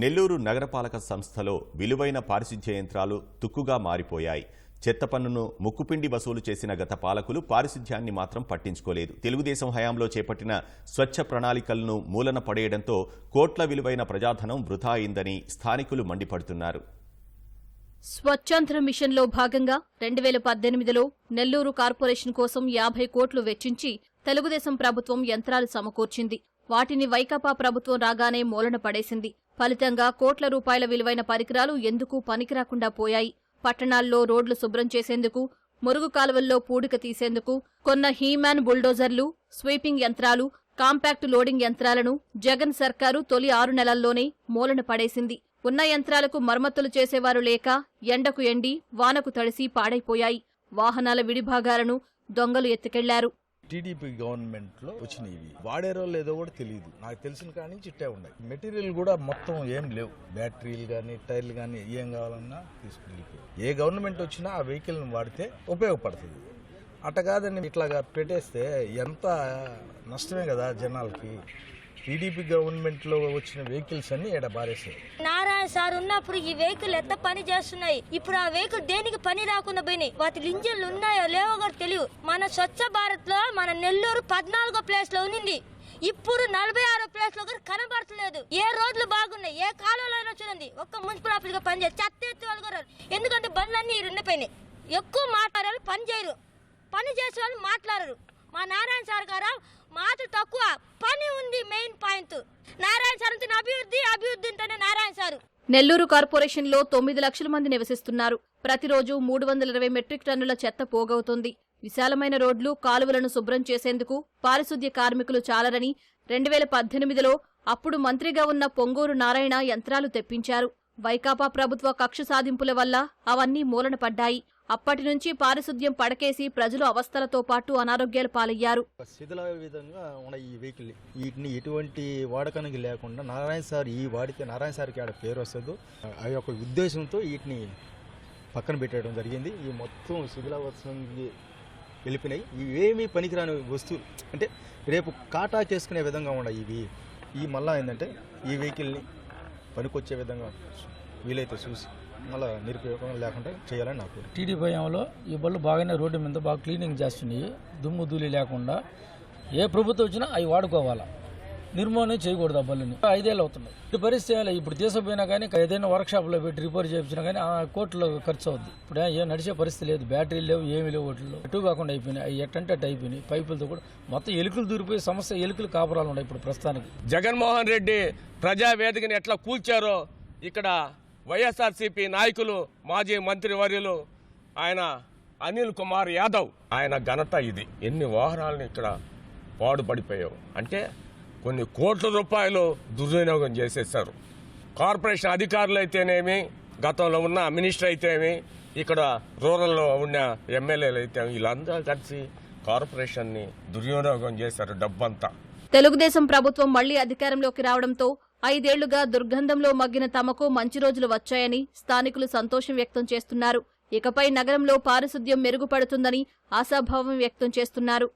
నెల్లూరు నగరపాలక సంస్థలో విలువైన పారిశుధ్య యంత్రాలు తుక్కుగా మారిపోయాయి. చెత్త పన్నును ముక్కుపిండి వసూలు చేసిన గత పాలకులు పారిశుధ్యాన్ని మాత్రం పట్టించుకోలేదు. తెలుగుదేశం హయాంలో చేపట్టిన స్వచ్ఛ ప్రణాళికలను మూలన పడేయడంతో కోట్ల విలువైన ప్రజాధనం వృధా అయిందని స్థానికులు మండిపడుతున్నారు. స్వచ్ఛాంధ్ర మిషన్లో భాగంగా రెండు వేల పద్దెనిమిదిలో నెల్లూరు కార్పొరేషన్ కోసం యాభై కోట్లు వెచ్చించి తెలుగుదేశం ప్రభుత్వం యంత్రాలు సమకూర్చింది. వాటిని వైకాపా ప్రభుత్వం రాగానే మూలన పడేసింది. ఫలితంగా కోట్ల రూపాయల విలువైన పరికరాలు ఎందుకు పనికిరాకుండా పోయాయి? పట్టణాల్లో రోడ్లు శుభ్రం చేసేందుకు మురుగు కాలువల్లో పూడిక తీసేందుకు కొన్న హీమాన్ బుల్డోజర్లు స్వీపింగ్ యంత్రాలు కాంపాక్ట్ లోడింగ్ యంత్రాలను జగన్ సర్కారు తొలి ఆరు నెలల్లోనే మూలన పడేసింది. ఉన్న యంత్రాలకు మరమ్మతులు చేసేవారు లేక ఎండకు ఎండి వానకు తడిసి పాడైపోయాయి. వాహనాల విడిభాగాలను దొంగలు ఎత్తుకెళ్ళారు. టీడీపీ గవర్నమెంట్లో వాడేరో లేదో కూడా తెలియదు నాకు తెలిసిన కానీ చిట్టే ఉన్నాయి. మెటీరియల్ కూడా మొత్తం ఏం లేవు. బ్యాటరీలు కానీ టైర్లు కానీ ఏం కావాలన్నా తీసుకెళ్ళిపోయి ఏ గవర్నమెంట్ వచ్చినా ఆ వెహికల్ వాడితే ఉపయోగపడుతుంది. అట్ట కాదని ఇట్లాగా పెట్టేస్తే ఎంత నష్టమే కదా జనాలకి. టీడీపీ గవర్నమెంట్లో వచ్చిన వెహికల్స్ అన్ని ఈడ బారేసాయి నారాయణ సార్ ఉన్నప్పుడు ఈ వెహికల్ ఎంత పని చేస్తున్నాయి? ఇప్పుడు ఆ వెహికల్ దేనికి పని రాకుండా పోయినాయి? వాటి ఇంజన్లు ఉన్నాయో లేవో కూడా తెలియదు. మన స్వచ్ఛ భారత్లో మన నెల్లూరు పద్నాలుగో ప్లేస్లో ఉంది ఇప్పుడు నలభై ఆరో ప్లేస్లో కూడా కనబడట్లేదు. ఏ రోడ్లు బాగున్నాయి? ఏ కాలంలో అయినా చూడండి. ఒక్క మున్సిపల్ ఆఫీస్గా పనిచేయరు చెత్త ఎత్తి వాళ్ళు ఎందుకంటే బండ్లన్నీ ఉండిపోయినాయి ఎక్కువ మాట్లాడారు పని చేయరు. పని చేసే వాళ్ళు మాట్లాడరు. మా నారాయణ సార్ గారు మాట తక్కువ. పని ఉంది మెయిన్ పాయింట్ నారాయణ సార్ అభివృద్ధి అభివృద్ధి అంటేనే నారాయణ సార్. నెల్లూరు కార్పొరేషన్లో తొమ్మిది లక్షల మంది నివసిస్తున్నారు. ప్రతిరోజు మూడు వందల ఇరవై మెట్రిక్ టన్నుల చెత్త పోగవుతుంది. విశాలమైన రోడ్లు కాలువలను శుభ్రం చేసేందుకు పారిశుద్ధ్య కార్మికులు చాలరని రెండు వేల పద్దెనిమిదిలో అప్పుడు మంత్రిగా ఉన్న పొంగూరు నారాయణ యంత్రాలు తెప్పించారు. వైకాపా ప్రభుత్వ కక్ష సాధింపుల వల్ల అవన్నీ మూలన పడ్డాయి అప్పటి నుంచి పారిశుద్ధ్యం పడకేసి ప్రజలు అవస్థలతో పాటు అనారోగ్యాలు పాలయ్యారు. శిథిల విధంగా ఉన్న ఈ వెహికల్ వీటిని ఎటువంటి వాడకానికి లేకుండా నారాయణ సార్ ఈ వాడితే నారాయణ సార్కి ఆడ పేరు వస్తుందో. ఆ యొక్క ఉద్దేశంతో వీటిని పక్కన పెట్టడం జరిగింది. ఈ మొత్తం శిథిలావస్థకి వెళ్ళిపోయినాయి. ఇవేమీ పనికిరాని వస్తువులు అంటే రేపు కాటా చేసుకునే విధంగా ఉన్నాయి ఇవి. ఈ మళ్ళా ఏంటంటే ఈ వెహికల్ని పనికొచ్చే విధంగా వీలైతే చూసి మళ్ళీ నిరుపయోగం లేకుండా చేయాలని నాకు టీడీపీ భయంలో ఈ బళ్ళు బాగానే రోడ్డు మీద బాగా క్లీనింగ్ చేస్తున్నాయి దుమ్ము ధూళి లేకుండా ఏ ప్రభుత్వం వచ్చినా అవి వాడుకోవాలా? నిర్మాణం చేయకూడదు ఆ బళ్ళని ఐదేళ్ళు అవుతున్నాయి. ఇటు పరిస్థితి ఇప్పుడు తీసుకుపోయినా కానీ ఏదైనా వర్క్ షాప్లో పెట్టి రిపేర్ చేయించినా కానీ ఆ కోట్లు ఖర్చు అవుద్ది. ఇప్పుడు ఏ- ఏం నడిచే పరిస్థితి లేదు. బ్యాటరీలు లేవు ఏమీ లేవు వాటిలో ఎటు కాకుండా అయిపోయినాయి. ఎట్టంటే అటు అయిపోయినాయి. పైపులతో కూడా మొత్తం ఎలుకలు దూరిపోయి సమస్య ఎలుకలు కాపురాలు ఉన్నాయి ఇప్పుడు ప్రస్తుతానికి. జగన్మోహన్ రెడ్డి ప్రజావేదికని ఎట్లా కూల్చారో ఇక్కడ వైఎస్ఆర్సీపీ నాయకులు మాజీ మంత్రివర్యులు ఆయన అనిల్ కుమార్ యాదవ్. ఆయన ఘనత ఇది. ఎన్ని వాహనాలను ఇక్కడ పాడుపడిపోయావు? అంటే కొన్ని కోట్ల రూపాయలు దుర్వినియోగం చేసేసారు కార్పొరేషన్ అధికారులు అయితేనేమి గతంలో ఉన్న మినిస్టర్ అయితేమి ఇక్కడ రూరల్లో ఉన్న ఎమ్మెల్యేలు అయితే వీళ్ళందరూ కలిసి కార్పొరేషన్ని దుర్వినియోగం చేశారు డబ్బంతా. తెలుగుదేశం ప్రభుత్వం మళ్ళీ అధికారంలోకి రావడంతో ఐదేళ్ళుగా దుర్గంధంలో మగ్గిన తమకు మంచి రోజులు వచ్చాయని స్థానికులు సంతోషం వ్యక్తం చేస్తున్నారు. ఇకపై నగరంలో పారిశుద్ధ్యం మెరుగుపడుతుందని ఆశాభావం వ్యక్తం చేస్తున్నారు.